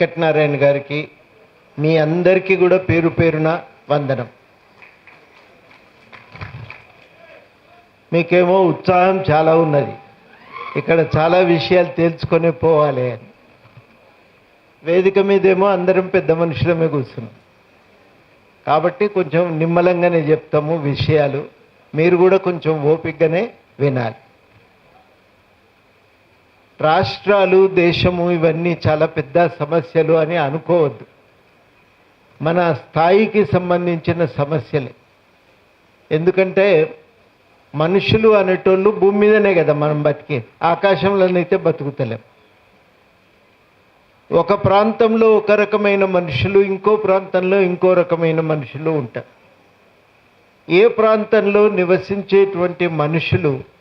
వెంకటనారాయణ గారికి మీ అందరికీ కూడా పేరు పేరున వందనం. మీకేమో ఉత్సాహం చాలా ఉన్నది. ఇక్కడ చాలా విషయాలు తేల్చుకొని పోవాలి అని. వేదిక మీదేమో అందరం పెద్ద మనుషులమే కూర్చున్నాం. కాబట్టి కొంచెం నిమ్మలంగానే చెప్తాము విషయాలు. మీరు కూడా కొంచెం ఓపికగానే వినాలి. రాష్ట్రాలు దేశము ఇవన్నీ చాలా పెద్ద సమస్యలు అని అనుకోవద్దు. మన స్థాయికి సంబంధించిన సమస్యలే. ఎందుకంటే మనుషులు అనేటోళ్ళు భూమి మీదనే కదా మనం బతికే ఆకాశంలోనైతే బతుకుతలేం. ఒక ప్రాంతంలో ఒక రకమైన మనుషులు ఇంకో ప్రాంతంలో ఇంకో రకమైన మనుషులు ఉంటారు. ఏ ప్రాంతంలో నివసించేటువంటి మనుషులు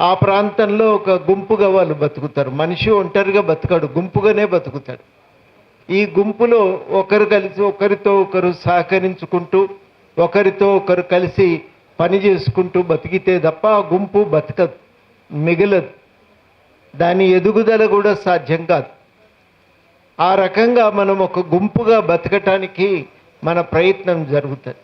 ఆ ప్రాంతంలో ఒక గుంపుగా వాళ్ళు బతుకుతారు. మనిషి ఒంటరిగా బతకడు గుంపుగానే బతుకుతాడు. ఈ గుంపులో ఒకరు కలిసి ఒకరితో ఒకరు సహకరించుకుంటూ ఒకరితో ఒకరు కలిసి పని చేసుకుంటూ బతికితే తప్ప ఆ గుంపు బతకదు మిగలదు. దాని ఎదుగుదల కూడా సాధ్యం కాదు. ఆ రకంగా మనం ఒక గుంపుగా బతకటానికి మన ప్రయత్నం జరుగుతుంది.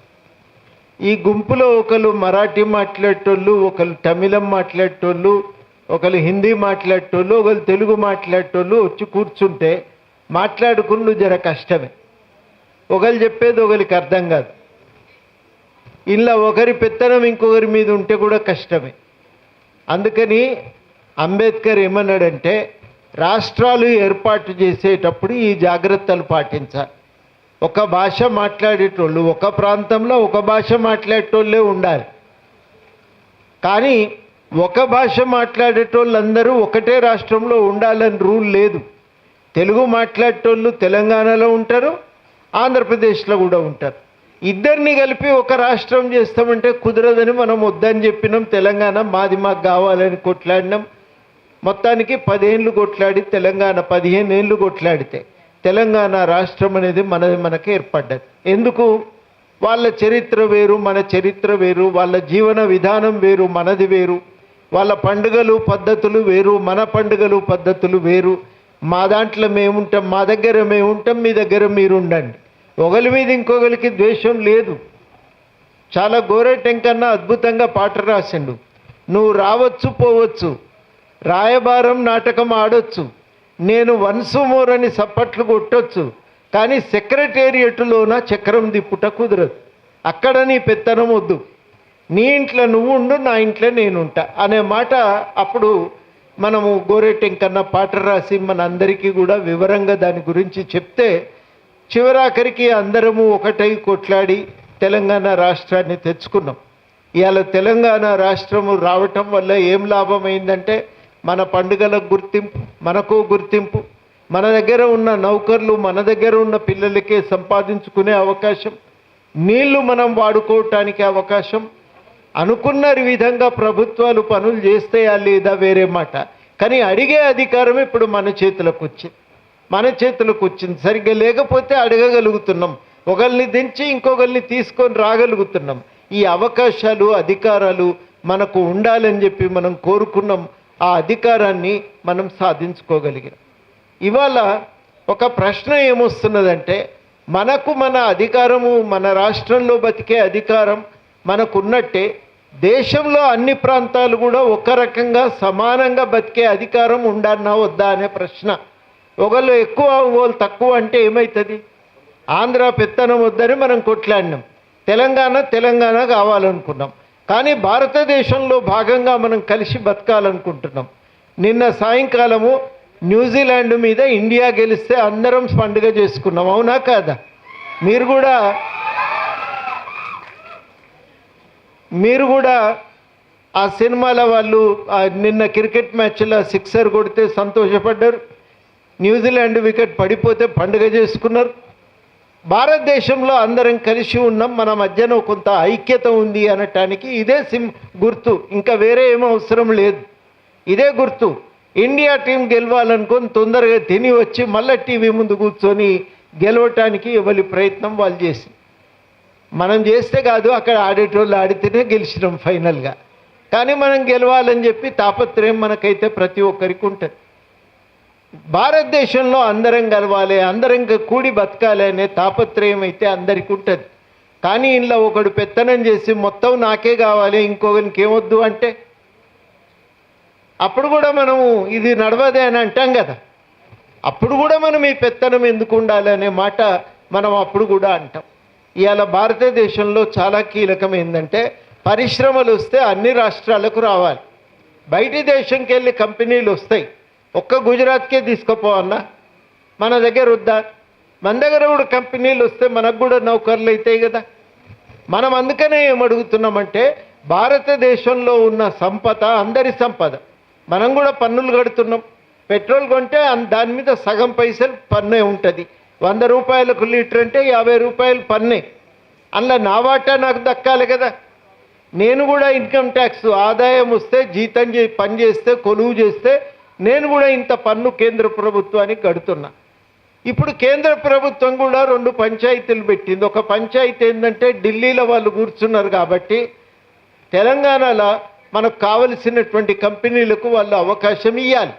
ఈ గుంపులో ఒకరు మరాఠీ మాట్లాడేటోళ్ళు ఒకరు తమిళం మాట్లాడేటోళ్ళు ఒకరు హిందీ మాట్లాడేటోళ్ళు ఒకరు తెలుగు మాట్లాడేటోళ్ళు వచ్చి కూర్చుంటే మాట్లాడుకుంటూ జర కష్టమే. ఒకరు చెప్పేది ఒకరికి అర్థం కాదు. ఇలా ఒకరి పెత్తనం ఇంకొకరి మీద ఉంటే కూడా కష్టమే. అందుకని అంబేద్కర్ ఏమన్నాడంటే రాష్ట్రాలు ఏర్పాటు చేసేటప్పుడు ఈ జాగ్రత్తలు పాటించాలి. ఒక భాష మాట్లాడేటోళ్ళు ఒక ప్రాంతంలో ఒక భాష మాట్లాడేటోళ్ళే ఉండాలి. కానీ ఒక భాష మాట్లాడేటోళ్ళందరూ ఒకటే రాష్ట్రంలో ఉండాలని రూల్ లేదు. తెలుగు మాట్లాడేటోళ్ళు తెలంగాణలో ఉంటారు ఆంధ్రప్రదేశ్లో కూడా ఉంటారు. ఇద్దరిని కలిపి ఒక రాష్ట్రం చేస్తామంటే కుదరదని మనం వద్దని చెప్పినాం తెలంగాణ మాది మాకు కావాలని కొట్లాడినాం. మొత్తానికి పదిహేనులు కొట్లాడి తెలంగాణ పదిహేను ఏళ్ళు కొట్లాడితే తెలంగాణ రాష్ట్రం అనేది మనది మనకి ఏర్పడ్డది. ఎందుకు? వాళ్ళ చరిత్ర వేరు మన చరిత్ర వేరు వాళ్ళ జీవన విధానం వేరు మనది వేరు వాళ్ళ పండుగలు పద్ధతులు వేరు మన పండుగలు పద్ధతులు వేరు. మా దాంట్లో మేముంటాం మా దగ్గర మేముంటాం మీ దగ్గర మీరు ఉండండి ఒకరి మీద ఇంకొకరికి ద్వేషం లేదు. చాలా గోరెటెంకన్నా అద్భుతంగా పాట రాసిండు. నువ్వు రావచ్చు పోవచ్చు. రాయబారం నాటకం ఆడొచ్చు. నేను వన్సు మోర్ అని సప్పట్లు కొట్టొచ్చు కానీ సెక్రటేరియట్లోన చక్రం దిప్పుట కుదరదు. అక్కడ నీ పెత్తనం వద్దు. నీ ఇంట్లో నువ్వు ఉండు నా ఇంట్లో నేనుంటా అనే మాట అప్పుడు మనము గోరెటెంకన్న పాట రాసి మన అందరికీ కూడా వివరంగా దాని గురించి చెప్తే చివరాఖరికి అందరము ఒకటై కొట్లాడి తెలంగాణ రాష్ట్రాన్ని తెచ్చుకున్నాం. ఇవాళ తెలంగాణ రాష్ట్రము రావటం వల్ల ఏం లాభమైందంటే మన పండుగల గుర్తింపు. మనకు గుర్తింపు. మన దగ్గర ఉన్న నౌకర్లు మన దగ్గర ఉన్న పిల్లలకే సంపాదించుకునే అవకాశం. నీళ్ళు మనం వాడుకోవటానికి అవకాశం. అనుకున్న విధంగా ప్రభుత్వాలు పనులు చేస్తాయా లేదా వేరే మాట. కానీ అడిగే అధికారం ఇప్పుడు మన చేతులకు వచ్చింది మన చేతులకు వచ్చింది. సరిగ్గా లేకపోతే అడగగలుగుతున్నాం. ఒకరిని దించి ఇంకొకరిని తీసుకొని రాగలుగుతున్నాం. ఈ అవకాశాలు అధికారాలు మనకు ఉండాలని చెప్పి మనం కోరుకున్నాం. ఆ అధికారాన్ని మనం సాధించుకోగలిగినాం. ఇవాళ ఒక ప్రశ్న ఏమొస్తున్నదంటే మనకు మన అధికారము మన రాష్ట్రంలో బతికే అధికారం మనకున్నట్టే దేశంలో అన్ని ప్రాంతాలు కూడా ఒక రకంగా సమానంగా బతికే అధికారం ఉండన్నా వద్దా అనే ప్రశ్న. ఒకళ్ళు ఎక్కువ ఒకళ్ళు తక్కువ అంటే ఏమవుతుంది ఆంధ్ర పెత్తనం వద్దని మనం కొట్లాడినాం. తెలంగాణ తెలంగాణ కావాలనుకున్నాం. కానీ భారతదేశంలో భాగంగా మనం కలిసి బతకాలనుకుంటున్నాం. నిన్న సాయంకాలము న్యూజిలాండ్ మీద ఇండియా గెలిస్తే అందరం పండుగ చేసుకున్నాం. అవునా కాదా? మీరు కూడా మీరు కూడా ఆ సినిమాల వాళ్ళు నిన్న క్రికెట్ మ్యాచ్లో సిక్సర్ కొడితే సంతోషపడ్డారు. న్యూజిలాండ్ వికెట్ పడిపోతే పండుగ చేసుకున్నారు. భారతదేశంలో అందరం కలిసి ఉన్నాం మన మధ్యన కొంత ఐక్యత ఉంది అనటానికి ఇదే సిమ్ గుర్తు. ఇంకా వేరే ఏమో అవసరం లేదు. ఇదే గుర్తు. ఇండియా టీం గెలవాలనుకొని తొందరగా తిని వచ్చి మళ్ళీ టీవీ ముందు కూర్చొని గెలవటానికి ఎవరి ప్రయత్నం వాళ్ళు చేసి మనం చేస్తే కాదు అక్కడ ఆడేటోళ్ళు ఆడితేనే గెలిచినాం ఫైనల్గా. కానీ మనం గెలవాలని చెప్పి తాపత్రయం మనకైతే ప్రతి ఒక్కరికి ఉంటుంది. భారతదేశంలో అందరం కలవాలి అందరం కూడి బతకాలి అనే తాపత్రయం అయితే అందరికీ ఉంటుంది. కానీ ఇంట్లో ఒకడు పెత్తనం చేసి మొత్తం నాకే కావాలి ఇంకొకరికి ఏమొద్దు అంటే అప్పుడు కూడా మనము ఇది నడవదే అని అంటాం కదా. అప్పుడు కూడా మనం ఈ పెత్తనం ఎందుకు ఉండాలి అనే మాట మనం అప్పుడు కూడా అంటాం. ఇవాళ భారతదేశంలో చాలా కీలకం ఏంటంటే పరిశ్రమలు వస్తే అన్ని రాష్ట్రాలకు రావాలి. బయటి దేశంకి వెళ్ళి కంపెనీలు వస్తాయి. ఒక్క గుజరాత్కే తీసుకుపోవన్నా మన దగ్గర వద్దా? మన దగ్గర కూడా కంపెనీలు వస్తే మనకు కూడా నౌకర్లు అవుతాయి కదా. మనం అందుకనే ఏమడుగుతున్నామంటే భారతదేశంలో ఉన్న సంపద అందరి సంపద. మనం కూడా పన్నులు కడుతున్నాం. పెట్రోల్ కొంటే దాని మీద సగం పైసలు పన్నే ఉంటుంది. వంద రూపాయలకు లీటర్ అంటే యాభై రూపాయలు పన్నే. అందులో నా వాటా నాకు దక్కాలి కదా. నేను కూడా ఇన్కమ్ ట్యాక్స్ ఆదాయం వస్తే జీతం చే పని చేస్తే కొలువు చేస్తే నేను కూడా ఇంత పన్ను కేంద్ర ప్రభుత్వానికి కడుతున్నా. ఇప్పుడు కేంద్ర ప్రభుత్వం కూడా రెండు పంచాయతీలు పెట్టింది. ఒక పంచాయతీ ఏంటంటే ఢిల్లీలో వాళ్ళు కూర్చున్నారు కాబట్టి తెలంగాణలో మనకు కావలసినటువంటి కంపెనీలకు వాళ్ళు అవకాశం ఇవ్వాలి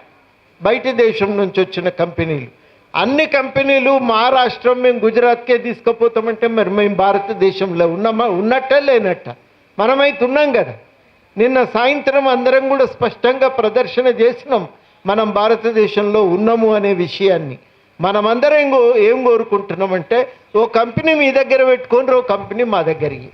బయట దేశం నుంచి వచ్చిన కంపెనీలు. అన్ని కంపెనీలు మా రాష్ట్రం మేము గుజరాత్కే తీసుకుపోతామంటే మరి మేము భారతదేశంలో ఉన్నామా? ఉన్నట్ట లేనట్ట. మనమైతే ఉన్నాం కదా. నిన్న సాయంత్రం అందరం కూడా స్పష్టంగా ప్రదర్శన చేసినాం. మనం భారతదేశంలో ఉన్నాము అనే విషయాన్ని మనమందరం ఏం ఏం కోరుకుంటున్నామంటే ఓ కంపెనీ మీ దగ్గర పెట్టుకొని ఓ కంపెనీ మా దగ్గరికి.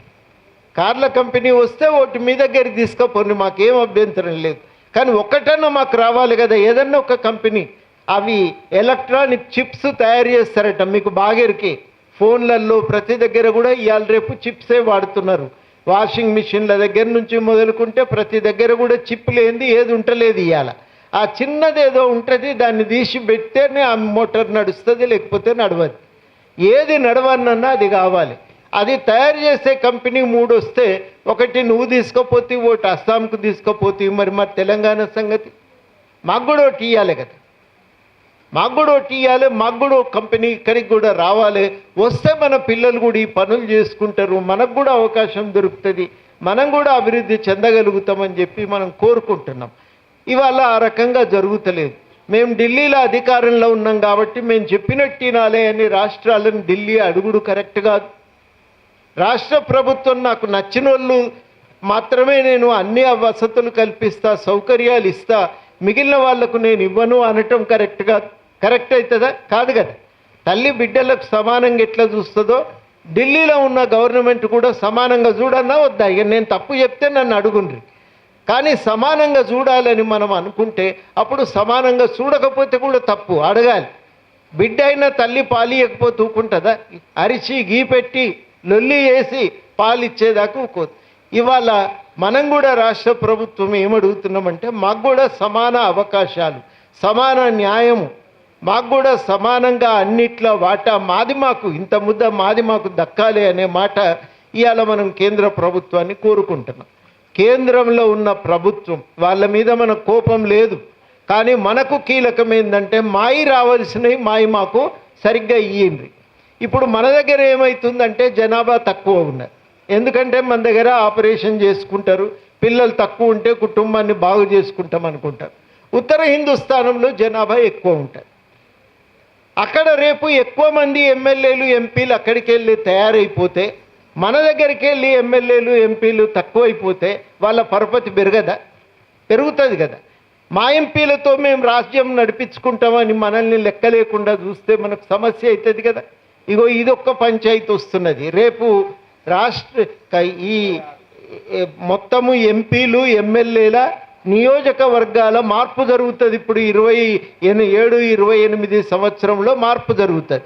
కార్ల కంపెనీ వస్తే ఒకటి మీ దగ్గర తీసుకుపోండి మాకేం అభ్యంతరం లేదు. కానీ ఒక్కటన్నా మాకు రావాలి కదా ఏదన్నా ఒక కంపెనీ. అవి ఎలక్ట్రానిక్ చిప్స్ తయారు చేస్తారట మీకు బాగెరికి. ఫోన్లలో ప్రతి దగ్గర కూడా ఇవాళ రేపు చిప్సే వాడుతున్నారు. వాషింగ్ మిషన్ల దగ్గర నుంచి మొదలుకుంటే ప్రతి దగ్గర కూడా చిప్ లేనిది ఏది ఉంటలేదు ఇవాళ ఆ చిన్నది ఏదో ఉంటుంది దాన్ని తీసి పెడితేనే ఆ మోటార్ నడుస్తుంది లేకపోతే నడవదు. ఏది నడవనన్నా అది కావాలి. అది తయారు చేసే కంపెనీ మూడు వస్తే ఒకటి నువ్వు తీసుకోపోతే ఒకటి అస్సాంకు తీసుకోపోతే మరి మరి తెలంగాణ సంగతి? మాకు కూడా ఒకటి ఇవ్వాలి కదా. మాకు కూడా ఒకటి ఇవ్వాలి మాకు కూడా ఒక కంపెనీ ఇక్కడికి కూడా రావాలి. వస్తే మన పిల్లలు కూడా ఈ పనులు చేసుకుంటారు మనకు కూడా అవకాశం దొరుకుతుంది. మనం కూడా అభివృద్ధి చెందగలుగుతామని చెప్పి మనం కోరుకుంటున్నాం. ఇవాళ ఆ రకంగా జరుగుతలేదు. మేము ఢిల్లీలో అధికారంలో ఉన్నాం కాబట్టి మేము చెప్పినట్టు వినాలి అని రాష్ట్రాలను ఢిల్లీ అడుగుడు కరెక్ట్ కాదు. రాష్ట్ర ప్రభుత్వం నాకు నచ్చిన వాళ్ళు మాత్రమే నేను అన్ని వసతులు కల్పిస్తా సౌకర్యాలు ఇస్తా మిగిలిన వాళ్ళకు నేను ఇవ్వను అనటం కరెక్ట్ కాదు. కరెక్ట్ అవుతుందా? కాదు కదా. తల్లి బిడ్డలకు సమానంగా ఎట్లా చూస్తుందో ఢిల్లీలో ఉన్న గవర్నమెంట్ కూడా సమానంగా చూడన్నా వద్దా? ఇక నేను తప్పు చెప్తే నన్ను అడుగుండ్రి. కానీ సమానంగా చూడాలని మనం అనుకుంటే అప్పుడు సమానంగా చూడకపోతే కూడా తప్పు అడగాలి. బిడ్డ అయినా తల్లి పాలియకపోతే ఊకుంటుందా అరిచి గీ పెట్టి లొల్లి వేసి పాలిచ్చేదాకా ఊకోదు. ఇవాళ మనం కూడా రాష్ట్ర ప్రభుత్వం ఏమడుగుతున్నామంటే మాకు కూడా సమాన అవకాశాలు సమాన న్యాయము మాకు కూడా సమానంగా అన్నిట్లో వాటా మాది మాకు ఇంత ముద్ద మాది మాకు దక్కాలి అనే మాట ఇవాళ మనం కేంద్ర ప్రభుత్వాన్ని కోరుకుంటున్నాం. కేంద్రంలో ఉన్న ప్రభుత్వం వాళ్ళ మీద మన కోపం లేదు. కానీ మనకు కీలకం ఏంటంటే మాయి రావాల్సినవి మాయి మాకు సరిగ్గా ఇయ్యింది ఇప్పుడు మన దగ్గర ఏమవుతుందంటే జనాభా తక్కువ ఉన్నారు ఎందుకంటే మన దగ్గర ఆపరేషన్ చేసుకుంటారు. పిల్లలు తక్కువ ఉంటే కుటుంబాన్ని బాగు చేసుకుంటాం అనుకుంటారు. ఉత్తర హిందుస్థానంలో జనాభా ఎక్కువ ఉంటారు అక్కడ రేపు ఎక్కువ మంది ఎమ్మెల్యేలు ఎంపీలు అక్కడికి వెళ్ళి తయారైపోతే మన దగ్గరికి వెళ్ళి ఎమ్మెల్యేలు ఎంపీలు తక్కువైపోతే వాళ్ళ పరపతి పెరగదా? పెరుగుతుంది కదా. మా ఎంపీలతో మేము రాజ్యం నడిపించుకుంటామని మనల్ని లెక్క లేకుండా చూస్తే మనకు సమస్య అవుతుంది కదా. ఇగో ఇదొక్క పంచాయతీ వస్తున్నది. రేపు రాష్ట్ర ఈ మొత్తము ఎంపీలు ఎమ్మెల్యేల నియోజకవర్గాల మార్పు జరుగుతుంది. ఇప్పుడు ఇరవై ఏడు ఇరవై ఎనిమిది సంవత్సరంలో మార్పు జరుగుతుంది.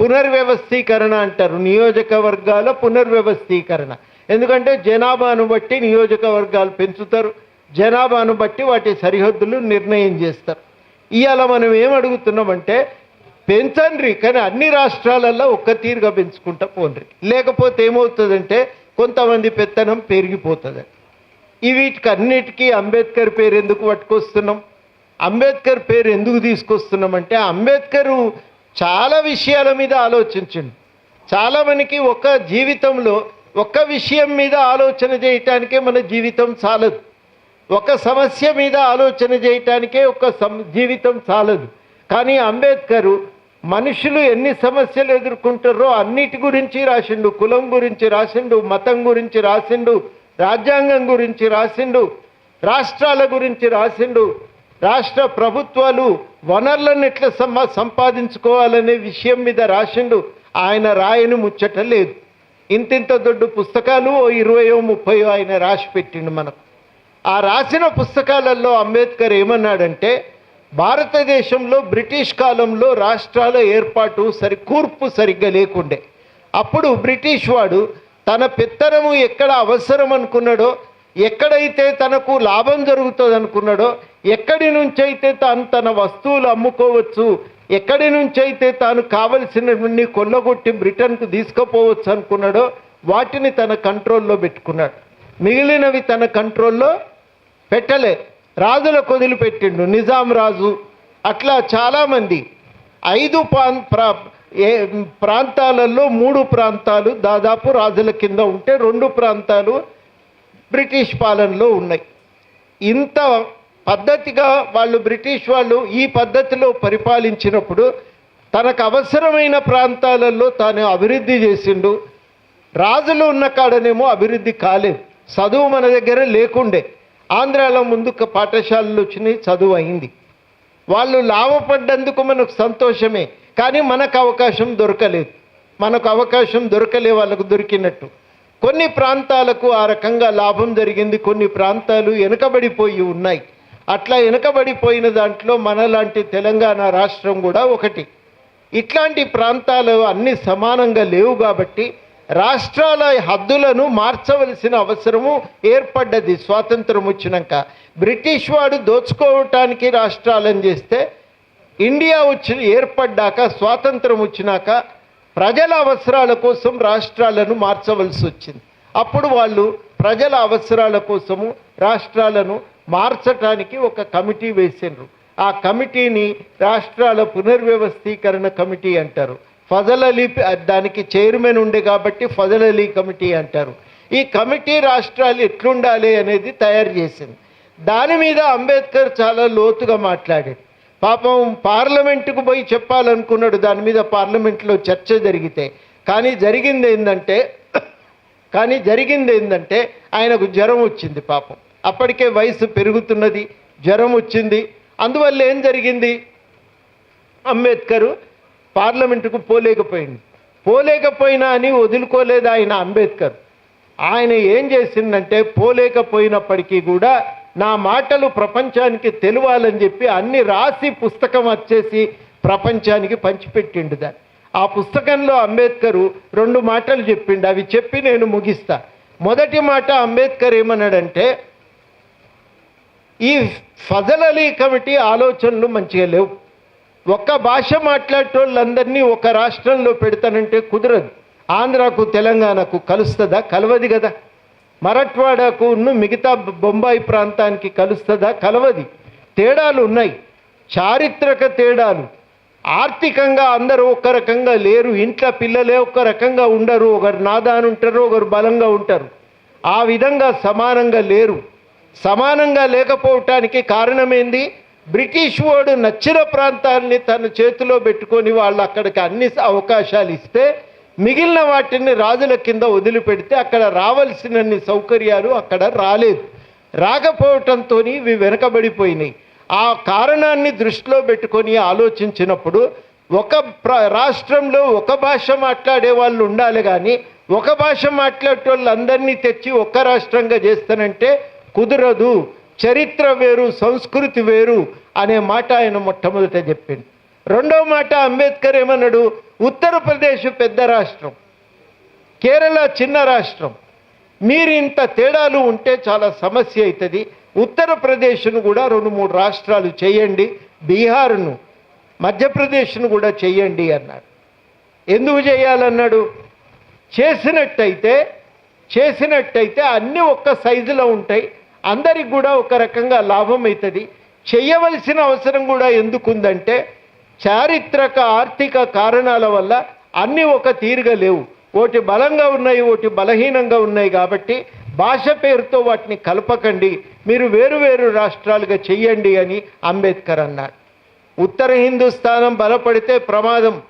పునర్వ్యవస్థీకరణ అంటారు. నియోజకవర్గాల పునర్వ్యవస్థీకరణ. ఎందుకంటే జనాభాను బట్టి నియోజకవర్గాలు పెంచుతారు. జనాభాను బట్టి వాటి సరిహద్దులు నిర్ణయం చేస్తారు. ఇవాళ మనం ఏం అడుగుతున్నామంటే పెంచండ్రి కానీ అన్ని రాష్ట్రాలలో ఒక్క తీరుగా పెంచుకుంటా పోండి లేకపోతే ఏమవుతుందంటే కొంతమంది పెత్తనం పెరిగిపోతుంది. ఈ వీటికి అన్నిటికీ అంబేద్కర్ పేరు ఎందుకు పట్టుకొస్తున్నాం? అంబేద్కర్ పేరు ఎందుకు తీసుకొస్తున్నామంటే అంబేద్కర్ చాలా విషయాల మీద ఆలోచించండి. చాలా మనకి ఒక జీవితంలో ఒక విషయం మీద ఆలోచన చేయటానికే మన జీవితం చాలదు. ఒక సమస్య మీద ఆలోచన చేయటానికే ఒక సం జీవితం చాలదు. కానీ అంబేద్కరు మనుషులు ఎన్ని సమస్యలు ఎదుర్కొంటారో అన్నిటి గురించి రాసిండు. కులం గురించి రాసిండు మతం గురించి రాసిండు రాజ్యాంగం గురించి రాసిండు రాష్ట్రాల గురించి రాసిండు రాష్ట్ర ప్రభుత్వాలు వనరులను ఎట్లా సంపాదించుకోవాలనే విషయం మీద రాసిండు. ఆయన రాయని ముచ్చట లేదు. ఇంతింత దొడ్డు పుస్తకాలు ఓ ఇరవయో ముప్పయో ఆయన రాసి పెట్టిండు మనకు. ఆ రాసిన పుస్తకాలలో అంబేద్కర్ ఏమన్నాడంటే భారతదేశంలో బ్రిటిష్ కాలంలో రాష్ట్రాల ఏర్పాటు సరి కూర్పు సరిగ్గా లేకుండే. అప్పుడు బ్రిటిష్ వాడు తన పెత్తనము ఎక్కడ అవసరం అనుకున్నాడో ఎక్కడైతే తనకు లాభం జరుగుతుంది అనుకున్నాడో ఎక్కడి నుంచైతే తాను తన వస్తువులు అమ్ముకోవచ్చు ఎక్కడి నుంచైతే తాను కావలసినవన్నీ కొల్లగొట్టి బ్రిటన్కు తీసుకుపోవచ్చు అనుకున్నాడో వాటిని తన కంట్రోల్లో పెట్టుకున్నాడు. మిగిలినవి తన కంట్రోల్లో పెట్టలే. రాజులకు వదిలిపెట్టిండు. నిజాం రాజు. అట్లా చాలామంది. ఐదు ప్రాం ప్రా ఏ ప్రాంతాలలో మూడు ప్రాంతాలు దాదాపు రాజుల కింద ఉంటే రెండు ప్రాంతాలు బ్రిటిష్ పాలనలో ఉన్నాయి. ఇంత పద్ధతిగా వాళ్ళు బ్రిటిష్ వాళ్ళు ఈ పద్ధతిలో పరిపాలించినప్పుడు తనకు అవసరమైన ప్రాంతాలలో తాను అభివృద్ధి చేసిండు. రాజులు ఉన్న కాడనేమో అభివృద్ధి కాలేదు. చదువు మన దగ్గర లేకుండే. ఆంధ్రాలో ముందు పాఠశాలలు వచ్చినాయి చదువు అయింది. వాళ్ళు లాభపడ్డందుకు మనకు సంతోషమే. కానీ మనకు అవకాశం దొరకలేదు. మనకు అవకాశం దొరకలే వాళ్ళకు దొరికినట్టు. కొన్ని ప్రాంతాలకు ఆ రకంగా లాభం జరిగింది కొన్ని ప్రాంతాలు వెనుకబడిపోయి ఉన్నాయి. అట్లా వెనుకబడిపోయిన దాంట్లో మనలాంటి తెలంగాణ రాష్ట్రం కూడా ఒకటి. ఇట్లాంటి ప్రాంతాలు అన్ని సమానంగా లేవు కాబట్టి రాష్ట్రాల హద్దులను మార్చవలసిన అవసరము ఏర్పడ్డది స్వాతంత్రం వచ్చినాక. బ్రిటిష్ వాడు దోచుకోవటానికి రాష్ట్రాలను చేస్తే ఇండియా వచ్చి ఏర్పడ్డాక స్వాతంత్రం వచ్చినాక ప్రజల అవసరాల కోసం రాష్ట్రాలను మార్చవలసి వచ్చింది. అప్పుడు వాళ్ళు ప్రజల అవసరాల కోసము రాష్ట్రాలను మార్చటానికి ఒక కమిటీ వేసిండ్రు ఆ కమిటీని రాష్ట్రాల పునర్వ్యవస్థీకరణ కమిటీ అంటారు. ఫజల్ అలీ దానికి చైర్మన్ ఉండే కాబట్టి ఫజల్ అలీ కమిటీ అంటారు. ఈ కమిటీ రాష్ట్రాలు ఎట్లుండాలి అనేది తయారు చేసింది. దాని మీద అంబేద్కర్ చాలా లోతుగా మాట్లాడాడు. పాపం పార్లమెంటుకు పోయి చెప్పాలనుకున్నాడు. దాని మీద పార్లమెంట్లో చర్చ జరిగితే. కానీ జరిగింది ఏంటంటే కానీ జరిగింది ఏంటంటే ఆయనకు జ్వరం వచ్చింది పాపం. అప్పటికే వయసు పెరుగుతున్నది జ్వరం వచ్చింది. అందువల్ల ఏం జరిగింది? అంబేద్కరు పార్లమెంటుకు పోలేకపోయింది. పోలేకపోయినా అని వదులుకోలేదు ఆయన అంబేద్కర్. ఆయన ఏం చేసిందంటే పోలేకపోయినప్పటికీ కూడా నా మాటలు ప్రపంచానికి తెలియాలని చెప్పి అన్ని రాసి పుస్తకం వచ్చేసి ప్రపంచానికి పంచిపెట్టిండు దాన్ని ఆ పుస్తకంలో అంబేద్కరు రెండు మాటలు చెప్పిండు. అవి చెప్పి నేను ముగిస్తా. మొదటి మాట అంబేద్కర్ ఏమన్నాడంటే ఈ ఫజల్ అలీ కమిటీ ఆలోచనలు మంచిగా లేవు. ఒక్క భాష మాట్లాడేటోళ్ళందరినీ ఒక రాష్ట్రంలో పెడతానంటే కుదరదు. ఆంధ్రాకు తెలంగాణకు కలుస్తుందా కలవది కదా. మరఠ్వాడాకు మిగతా బొంబాయి ప్రాంతానికి కలుస్తుందా? కలవది. తేడాలు ఉన్నాయి. చారిత్రక తేడాలు. ఆర్థికంగా అందరూ ఒక రకంగా లేరు. ఇంట్లో పిల్లలే ఒక రకంగా ఉండరు. ఒకరు నాదాని ఉంటారు ఒకరు బలంగా ఉంటారు. ఆ విధంగా సమానంగా లేరు. సమానంగా లేకపోవటానికి కారణమేంది? బ్రిటిష్ వాడు నచ్చిన ప్రాంతాల్ని తన చేతిలో పెట్టుకొని వాళ్ళు అక్కడికి అన్ని అవకాశాలు ఇస్తే మిగిలిన వాటిని రాజుల కింద వదిలిపెడితే అక్కడ రావాల్సినన్ని సౌకర్యాలు అక్కడ రాలేదు. రాకపోవటంతో ఇవి వెనకబడిపోయినాయి. ఆ కారణాన్ని దృష్టిలో పెట్టుకొని ఆలోచించినప్పుడు ఒక ప్ర రాష్ట్రంలో ఒక భాష మాట్లాడే వాళ్ళు ఉండాలి కానీ ఒక భాష మాట్లాడే వాళ్ళందరినీ తెచ్చి ఒక్క రాష్ట్రంగా చేస్తానంటే కుదరదు. చరిత్ర వేరు సంస్కృతి వేరు అనే మాట ఆయన మొట్టమొదట చెప్పింది రెండవ మాట అంబేద్కర్ ఏమన్నాడు? ఉత్తరప్రదేశ్ పెద్ద రాష్ట్రం కేరళ చిన్న రాష్ట్రం. మీరు ఇంత తేడాలు ఉంటే చాలా సమస్య అవుతుంది. ఉత్తరప్రదేశ్ను కూడా రెండు మూడు రాష్ట్రాలు చేయండి బీహార్ను మధ్యప్రదేశ్ను కూడా చెయ్యండి అన్నాడు ఎందుకు చేయాలన్నాడు? చేసినట్టయితే చేసినట్టయితే అన్నీ ఒక్క సైజులో ఉంటాయి. అందరికి కూడా ఒక రకంగా లాభం అవుతుంది. చేయవలసిన అవసరం కూడా ఎందుకుందంటే చారిత్రక ఆర్థిక కారణాల వల్ల అన్నీ ఒక తీరుగా లేవు. ఒకటి బలంగా ఉన్నాయి ఒకటి బలహీనంగా ఉన్నాయి కాబట్టి భాష పేరుతో వాటిని కలపకండి. మీరు వేరు వేరు రాష్ట్రాలుగా చెయ్యండి అని అంబేద్కర్ అన్నారు. ఉత్తర హిందుస్థానం బలపడితే ప్రమాదం.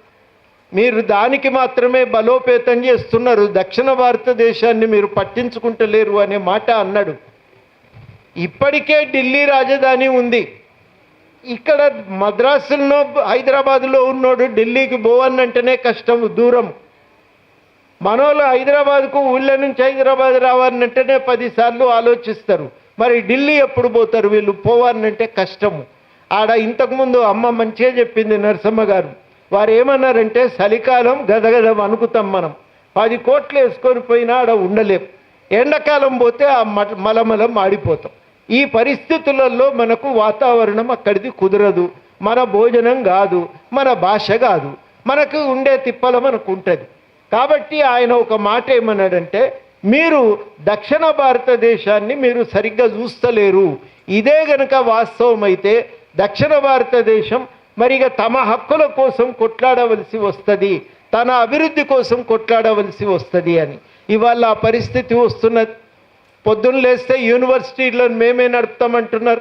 మీరు దానికి మాత్రమే బలోపేతం చేస్తున్నారు. దక్షిణ భారతదేశాన్ని మీరు పట్టించుకుంటలేరు అనే మాట అన్నాడు. ఇప్పటికే ఢిల్లీ రాజధాని ఉంది. ఇక్కడ మద్రాసులో హైదరాబాదులో ఉన్నోడు ఢిల్లీకి పోవన్నంటేనే కష్టం దూరం. మనోళ్ళు హైదరాబాద్కు ఊళ్ళ నుంచి హైదరాబాద్ రావాలంటేనే పదిసార్లు ఆలోచిస్తారు. మరి ఢిల్లీ ఎప్పుడు పోతారు వీళ్ళు? పోవాలంటే కష్టము ఆడ ఇంతకుముందు అమ్మ మంచిగా చెప్పింది నరసమ్మ గారు. వారు ఏమన్నారంటే చలికాలం గదగద అనుకుతాం మనం. పది కోట్లు వేసుకొని పోయినా ఆడ ఉండలేం. ఎండాకాలం పోతే ఆ మట మలమలం మాడిపోతాం ఈ పరిస్థితులలో మనకు వాతావరణం అక్కడిది కుదరదు. మన భోజనం కాదు మన భాష కాదు. మనకు ఉండే తిప్పల మనకు ఉంటుంది కాబట్టి ఆయన ఒక మాట ఏమన్నాడంటే మీరు దక్షిణ భారతదేశాన్ని మీరు సరిగ్గా చూస్తలేరు. ఇదే గనక వాస్తవమైతే దక్షిణ భారతదేశం మరిగా తమ హక్కుల కోసం కొట్లాడవలసి వస్తుంది తన అభివృద్ధి కోసం కొట్లాడవలసి వస్తుంది అని. ఇవాళ ఆ పరిస్థితి వస్తున్నది పొద్దున్న లేస్తే యూనివర్సిటీలను మేమే నడుపుతామంటున్నారు.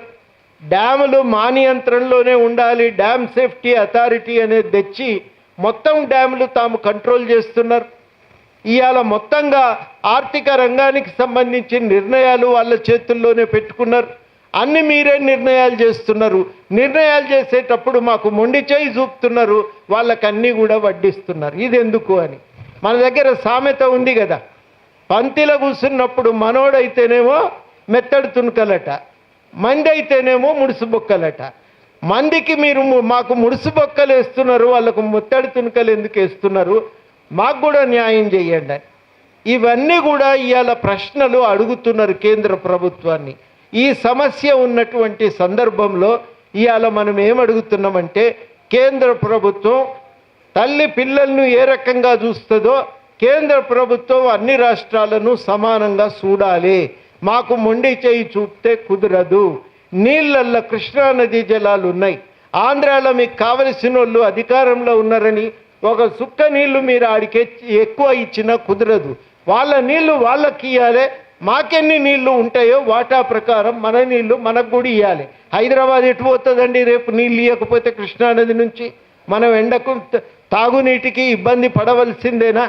డ్యాములు మా నియంత్రణలోనే ఉండాలి డ్యామ్ సేఫ్టీ అథారిటీ అనేది తెచ్చి మొత్తం డ్యాములు తాము కంట్రోల్ చేస్తున్నారు. ఇవాళ మొత్తంగా ఆర్థిక రంగానికి సంబంధించిన నిర్ణయాలు వాళ్ళ చేతుల్లోనే పెట్టుకున్నారు. అన్ని మీరే నిర్ణయాలు చేస్తున్నారు. నిర్ణయాలు చేసేటప్పుడు మాకు మొండి చేయి చూపుతున్నారు. వాళ్ళకన్నీ కూడా వడ్డిస్తున్నారు. ఇది ఎందుకు అని. మన దగ్గర సామెత ఉంది కదా. పంతిలో కూర్చున్నప్పుడు మనోడైతేనేమో మెత్తడు తుణుకలట మంది అయితేనేమో ముడుసు బొక్కలట. మందికి మీరు మాకు ముడుసు బొక్కలు వేస్తున్నారు వాళ్ళకు ముత్తడి తుణుకలు ఎందుకు వేస్తున్నారు మాకు కూడా న్యాయం చేయండి. ఇవన్నీ కూడా ఇవాళ ప్రశ్నలు అడుగుతున్నారు కేంద్ర ప్రభుత్వాన్ని. ఈ సమస్య ఉన్నటువంటి సందర్భంలో ఇవాళ మనం ఏమడుగుతున్నామంటే కేంద్ర ప్రభుత్వం తల్లి పిల్లలను ఏ రకంగా చూస్తుందో కేంద్ర ప్రభుత్వం అన్ని రాష్ట్రాలను సమానంగా చూడాలి. మాకు మొండి చేయి చూపితే కుదరదు. నీళ్ళల్లో కృష్ణానదీ జలాలు ఉన్నాయి. ఆంధ్రాలో మీకు కావలసిన వాళ్ళు అధికారంలో ఉన్నారని ఒక సుక్క నీళ్ళు మీరు ఆడికి ఎక్కువ ఇచ్చినా కుదరదు. వాళ్ళ నీళ్ళు వాళ్ళకి ఇవ్వాలి మాకెన్ని నీళ్ళు ఉంటాయో వాటా ప్రకారం మన నీళ్ళు మనకు కూడా ఇవ్వాలి హైదరాబాద్ ఎటు పోతుందండి రేపు నీళ్ళు ఇవ్వకపోతే కృష్ణానది నుంచి? మనం ఎండకు తాగునీటికి ఇబ్బంది పడవలసిందేనా?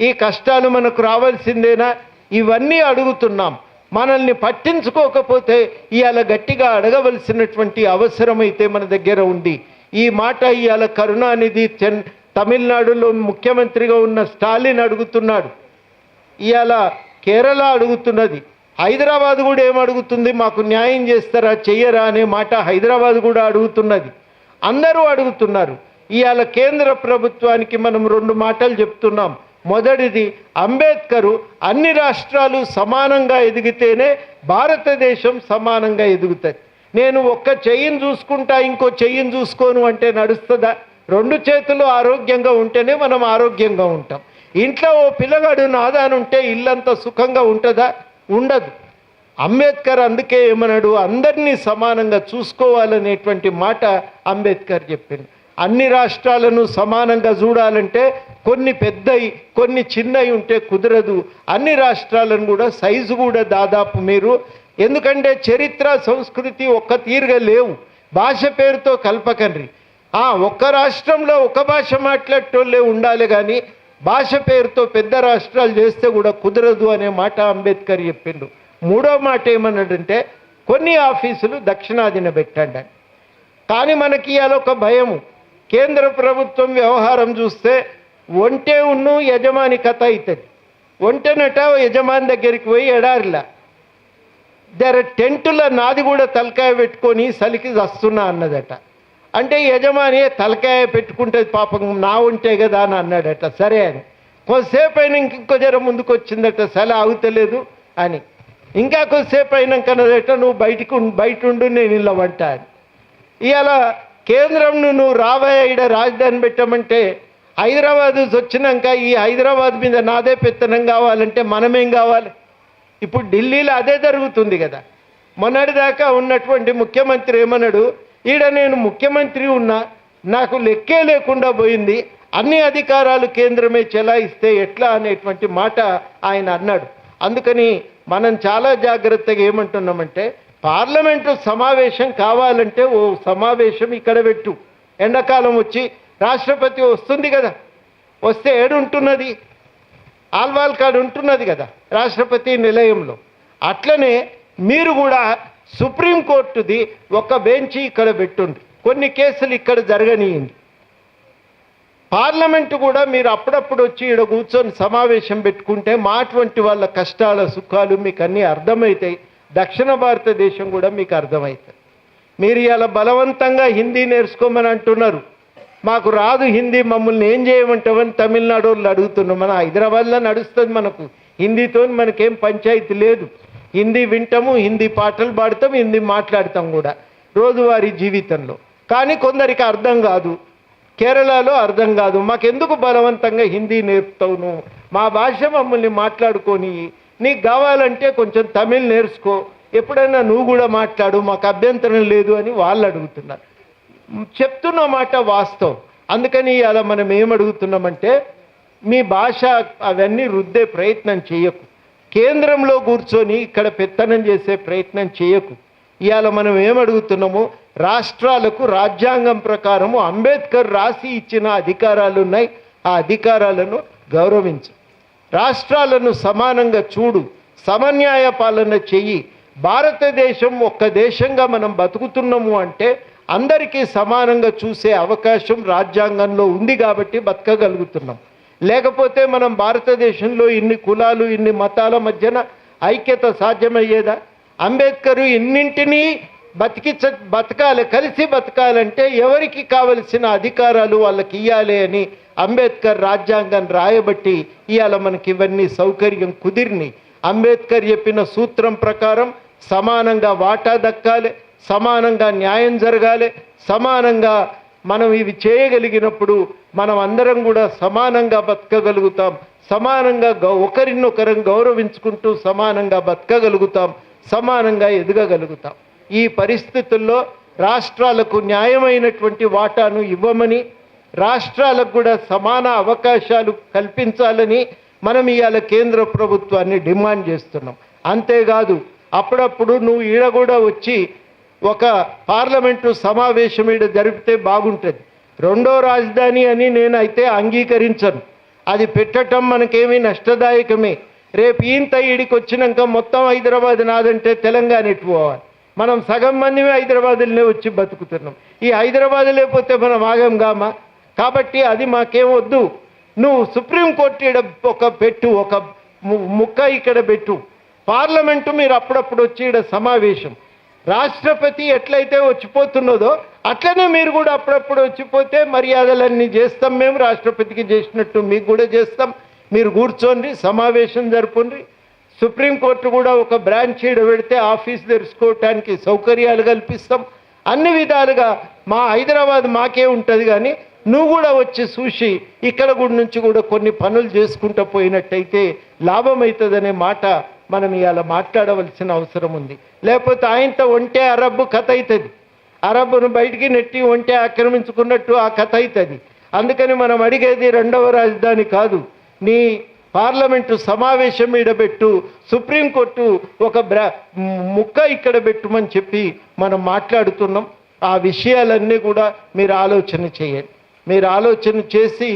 ఈ కష్టాలు మనకు రావాల్సిందేనా? ఇవన్నీ అడుగుతున్నాం. మనల్ని పట్టించుకోకపోతే ఇవాళ గట్టిగా అడగవలసినటువంటి అవసరం అయితే మన దగ్గర ఉంది. ఈ మాట ఇవాళ కరుణానిధి చెన్ తమిళనాడులో ముఖ్యమంత్రిగా ఉన్న స్టాలిన్ అడుగుతున్నాడు. ఇవాళ కేరళ అడుగుతున్నది. హైదరాబాద్ కూడా ఏం అడుగుతుంది? మాకు న్యాయం చేస్తారా చెయ్యరా అనే మాట హైదరాబాద్ కూడా అడుగుతున్నది. అందరూ అడుగుతున్నారు. ఇవాళ కేంద్ర ప్రభుత్వానికి మనం రెండు మాటలు చెప్తున్నాం. మొదటిది అంబేద్కరు. అన్ని రాష్ట్రాలు సమానంగా ఎదిగితేనే భారతదేశం సమానంగా ఎదుగుతుంది. నేను ఒక్క చెయ్యిని చూసుకుంటా ఇంకో చెయ్యిని చూసుకోను అంటే నడుస్తుందా? రెండు చేతులు ఆరోగ్యంగా ఉంటేనే మనం ఆరోగ్యంగా ఉంటాం. ఇంట్లో ఓ పిల్లగాడు నాదానుంటే ఇల్లంతా సుఖంగా ఉంటుందా? ఉండదు. అంబేద్కర్ అందుకే ఏమన్నాడు? అందరినీ సమానంగా చూసుకోవాలనేటువంటి మాట అంబేద్కర్ చెప్పింది అన్ని రాష్ట్రాలను సమానంగా చూడాలంటే కొన్ని పెద్దవి కొన్ని చిన్నవి ఉంటే కుదరదు. అన్ని రాష్ట్రాలను కూడా సైజు కూడా దాదాపు మీరు. ఎందుకంటే చరిత్ర సంస్కృతి ఒక్క తీరుగా లేవు. భాష పేరుతో కల్పకండి. ఒక్క రాష్ట్రంలో ఒక భాష మాట్లాడేటోళ్ళే ఉండాలి కానీ భాష పేరుతో పెద్ద రాష్ట్రాలు చేస్తే కూడా కుదరదు అనే మాట అంబేద్కర్ చెప్పిండు. మూడో మాట ఏమన్నాడంటే కొన్ని ఆఫీసులు దక్షిణాదిన పెట్టండి. కానీ మనకి ఇవాళ ఒక భయము. కేంద్ర ప్రభుత్వం వ్యవహారం చూస్తే ఒంటే ఉన్ను యజమాని కథ అవుతుంది ఒంటెనట యజమాని దగ్గరికి పోయి ఎడారిలా దర టెంటుల నాది కూడా తలకాయ పెట్టుకొని సలికి వస్తున్నా అన్నదట. అంటే యజమాని తలకాయ పెట్టుకుంటే పాపం నా ఉంటే కదా అని అన్నాడట. సరే అని. కొద్దిసేపు అయినా ఇంకో జర ముందుకు వచ్చిందట సల ఆగుతలేదు అని. ఇంకా కొద్దిసేపు అయినాక నువ్వు బయటకు ఉం- బయట ఉండు నేను ఇలా వంట అని. ఇలా కేంద్రం నువ్వు రాబోయే ఈడ రాజధాని పెట్టమంటే హైదరాబాద్ వచ్చినాక ఈ హైదరాబాద్ మీద నాదే పెత్తనం కావాలంటే మనమేం కావాలి? ఇప్పుడు ఢిల్లీలో అదే జరుగుతుంది కదా. మొన్నటిదాకా ఉన్నటువంటి ముఖ్యమంత్రి ఏమన్నాడు? ఈడ నేను ముఖ్యమంత్రి ఉన్నా నాకు లెక్కే లేకుండా పోయింది అన్ని అధికారాలు కేంద్రమే చెలాయిస్తే ఎట్లా అనేటువంటి మాట ఆయన అన్నాడు. అందుకని మనం చాలా జాగ్రత్తగా ఏమంటున్నామంటే పార్లమెంటు సమావేశం కావాలంటే ఓ సమావేశం ఇక్కడ పెట్టు. ఎండాకాలం వచ్చి రాష్ట్రపతి వస్తుంది కదా. వస్తే ఏడుంటున్నది? ఆల్వాల్ కార్డు ఉంటున్నది కదా రాష్ట్రపతి నిలయంలో. అట్లనే మీరు కూడా సుప్రీంకోర్టుది ఒక బెంచి ఇక్కడ పెట్టుండి. కొన్ని కేసులు ఇక్కడ జరగనీయండి. పార్లమెంటు కూడా మీరు అప్పుడప్పుడు వచ్చి ఇక్కడ కూర్చొని సమావేశం పెట్టుకుంటే మాటువంటి వాళ్ళ కష్టాల సుఖాలు మీకు అన్నీ అర్థమవుతాయి దక్షిణ భారతదేశం కూడా మీకు అర్థమవుతుంది మీరు ఇలా బలవంతంగా హిందీ నేర్చుకోమని అంటున్నారు. మాకు రాదు హిందీ మమ్మల్ని ఏం చేయమంటామని తమిళనాడు వాళ్ళు అడుగుతున్నాం. మన హైదరాబాద్లో నడుస్తుంది మనకు. హిందీతో మనకేం పంచాయతీ లేదు. హిందీ వింటాము హిందీ పాటలు పాడతాం హిందీ మాట్లాడతాం కూడా. రోజువారీ జీవితంలో. కానీ కొందరికి అర్థం కాదు. కేరళలో అర్థం కాదు. మాకెందుకు బలవంతంగా హిందీ నేర్పుతావును? మా భాష మమ్మల్ని మాట్లాడుకొని నీకు కావాలంటే కొంచెం తమిళ్ నేర్చుకో. ఎప్పుడైనా నువ్వు కూడా మాట్లాడు మాకు అభ్యంతరం లేదు అని వాళ్ళు అడుగుతున్నారు. చెప్తున్న మాట వాస్తవం. అందుకని అలా మనం ఏమడుగుతున్నామంటే మీ భాష అవన్నీ రుద్దే ప్రయత్నం చేయకు. కేంద్రంలో కూర్చొని ఇక్కడ పెత్తనం చేసే ప్రయత్నం చేయకు. ఇవాళ మనం ఏమడుగుతున్నాము రాష్ట్రాలకు రాజ్యాంగం ప్రకారము అంబేద్కర్ రాసి ఇచ్చిన అధికారాలు ఉన్నాయి ఆ అధికారాలను గౌరవించు. రాష్ట్రాలను సమానంగా చూడు సమన్యాయ పాలన చెయ్యి. భారతదేశం ఒక్క దేశంగా మనం బతుకుతున్నాము అంటే అందరికీ సమానంగా చూసే అవకాశం రాజ్యాంగంలో ఉంది కాబట్టి బతకగలుగుతున్నాం. లేకపోతే మనం భారతదేశంలో ఇన్ని కులాలు ఇన్ని మతాల మధ్యన ఐక్యత సాధ్యమయ్యేదా? అంబేద్కర్ ఇన్నింటినీ బతికించ బతకాలి కలిసి బతకాలంటే ఎవరికి కావలసిన అధికారాలు వాళ్ళకి ఇవ్వాలి అని అంబేద్కర్ రాజ్యాంగం రాయబట్టి ఇవాళ మనకి ఇవన్నీ సౌకర్యం కుదిరిని. అంబేద్కర్ చెప్పిన సూత్రం ప్రకారం సమానంగా వాటా దక్కాలి సమానంగా న్యాయం జరగాలి సమానంగా మనం ఇవి చేయగలిగినప్పుడు మనం అందరం కూడా సమానంగా బతకగలుగుతాం. సమానంగా గౌ ఒకరినొకరం గౌరవించుకుంటూ సమానంగా బతకగలుగుతాం సమానంగా ఎదగగలుగుతాం. ఈ పరిస్థితుల్లో రాష్ట్రాలకు న్యాయమైనటువంటి వాటాను ఇవ్వమని రాష్ట్రాలకు కూడా సమాన అవకాశాలు కల్పించాలని మనం ఇవాళ కేంద్ర ప్రభుత్వాన్ని డిమాండ్ చేస్తున్నాం. అంతేకాదు అప్పుడప్పుడు నువ్వు ఈడ కూడా వచ్చి ఒక పార్లమెంటు సమావేశం ఈడ జరిపితే బాగుంటుంది. రెండో రాజధాని అని నేనైతే అంగీకరించను. అది పెట్టటం మనకేమీ నష్టదాయకమే. రేపు ఈంత ఈడికి వచ్చినాక మొత్తం హైదరాబాద్ నాదంటే తెలంగాణ ఎటు పోవాలి? మనం సగం మందిమే హైదరాబాద్లోనే వచ్చి బతుకుతున్నాం. ఈ హైదరాబాద్ లేకపోతే మనం ఆగం గామా కాబట్టి అది మాకేం వద్దు. నువ్వు సుప్రీంకోర్టు ఈడ ఒక పెట్టు ఒక ము- ముక్క ఇక్కడ పెట్టు. పార్లమెంటు మీరు అప్పుడప్పుడు వచ్చి ఈడ సమావేశం. రాష్ట్రపతి ఎట్లయితే వచ్చిపోతున్నదో అట్లనే మీరు కూడా అప్పుడప్పుడు వచ్చిపోతే మర్యాదలన్నీ చేస్తాం మేము. రాష్ట్రపతికి చేసినట్టు మీకు కూడా చేస్తాం. మీరు కూర్చోండి సమావేశం జరుపుండ్రి. సుప్రీంకోర్టు కూడా ఒక బ్రాంచ్ ఈడ పెడితే ఆఫీస్ తెరుచుకోవటానికి సౌకర్యాలు కల్పిస్తాం. అన్ని విధాలుగా మా హైదరాబాద్ మాకే ఉంటుంది కానీ నువ్వు కూడా వచ్చి చూసి ఇక్కడ కూడా నుంచి కూడా కొన్ని పనులు చేసుకుంటూ పోయినట్టయితే లాభం అవుతుందనే మాట మనం ఇవాళ మాట్లాడవలసిన అవసరం ఉంది. లేకపోతే ఆయనతో ఒంటే అరబ్బు కథ అవుతుంది అరబ్బును బయటికి నెట్టి ఒంటే ఆక్రమించుకున్నట్టు ఆ కథ అవుతుంది అందుకని మనం అడిగేది రెండవ రాజధాని కాదు. నీ పార్లమెంటు సమావేశం ఇడబెట్టు సుప్రీంకోర్టు ఒక బ్రా ముక్క ఇక్కడ పెట్టుమని చెప్పి మనం మాట్లాడుతున్నాం. ఆ విషయాలన్నీ కూడా మీరు ఆలోచన చేయండి. మీరు ఆలోచన చేసి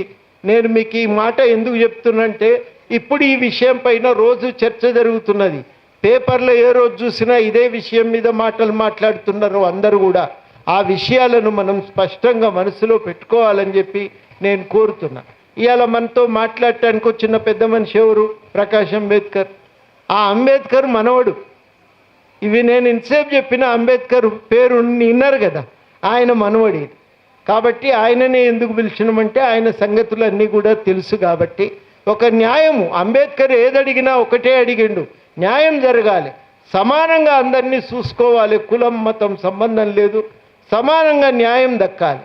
నేను మీకు ఈ మాట ఎందుకు చెప్తున్నంటే ఇప్పుడు ఈ విషయం పైన రోజు చర్చ జరుగుతున్నది. పేపర్లో ఏ రోజు చూసినా ఇదే విషయం మీద మాటలు మాట్లాడుతున్నారు అందరూ కూడా. ఆ విషయాలను మనం స్పష్టంగా మనసులో పెట్టుకోవాలని చెప్పి నేను కోరుతున్నా. ఇవాళ మనతో మాట్లాడటానికి వచ్చిన పెద్ద మనిషి ఎవరు? ప్రకాష్ అంబేద్కర్. ఆ అంబేద్కర్ మనవడు. ఇవి నేను ఇంతసేపు చెప్పిన అంబేద్కర్ పేరు విన్నారు కదా ఆయన మనవడి కాబట్టి ఆయననే ఎందుకు పిలిచినమంటే ఆయన సంగతులన్నీ కూడా తెలుసు కాబట్టి ఒక న్యాయము అంబేద్కర్ ఏదడిగినా ఒకటే అడిగిండు. న్యాయం జరగాలి. సమానంగా అందరినీ చూసుకోవాలి. కులం మతం సంబంధం లేదు. సమానంగా న్యాయం దక్కాలి.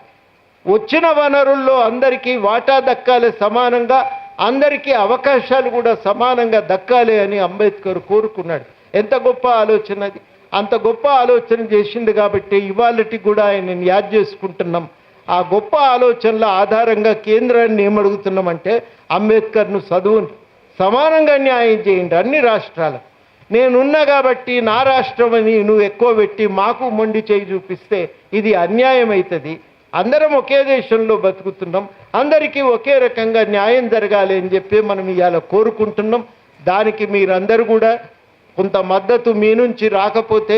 వచ్చిన వనరుల్లో అందరికీ వాటా దక్కాలి సమానంగా అందరికీ అవకాశాలు కూడా సమానంగా దక్కాలి అని అంబేద్కర్ కోరుకున్నాడు. ఎంత గొప్ప ఆలోచన అది. అంత గొప్ప ఆలోచన చేసింది కాబట్టి ఇవాళకి కూడా ఆయన యాద్ చేసుకుంటున్నాం. ఆ గొప్ప ఆలోచనల ఆధారంగా కేంద్రాన్ని ఏమడుగుతున్నామంటే అంబేద్కర్ను చదువుని సమానంగా న్యాయం చేయండి అన్ని రాష్ట్రాలకు నేనున్నా కాబట్టి నా రాష్ట్రం అని నువ్వు ఎక్కువ పెట్టి మాకు మొండి చేయి చూపిస్తే ఇది అన్యాయం అవుతుంది అందరం ఒకే దేశంలో బతుకుతున్నాం. అందరికీ ఒకే రకంగా న్యాయం జరగాలి అని చెప్పి మనం ఇవాళ కోరుకుంటున్నాం. దానికి మీరందరూ కూడా కొంత మద్దతు మీ నుంచి రాకపోతే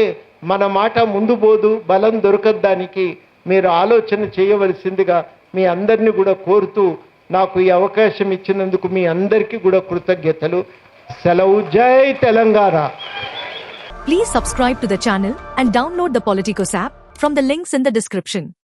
మన మాట ముందు పోదు బలం దొరకద్దానికి మీరు ఆలోచన చేయవలసిందిగా మీ అందరినీ కూడా కోరుతూ నాకు ఈ అవకాశం ఇచ్చినందుకు మీ అందరికీ కూడా కృతజ్ఞతలు. సెలవు. జై Telangana. Please subscribe to the channel and download the Politicos app from the links in the description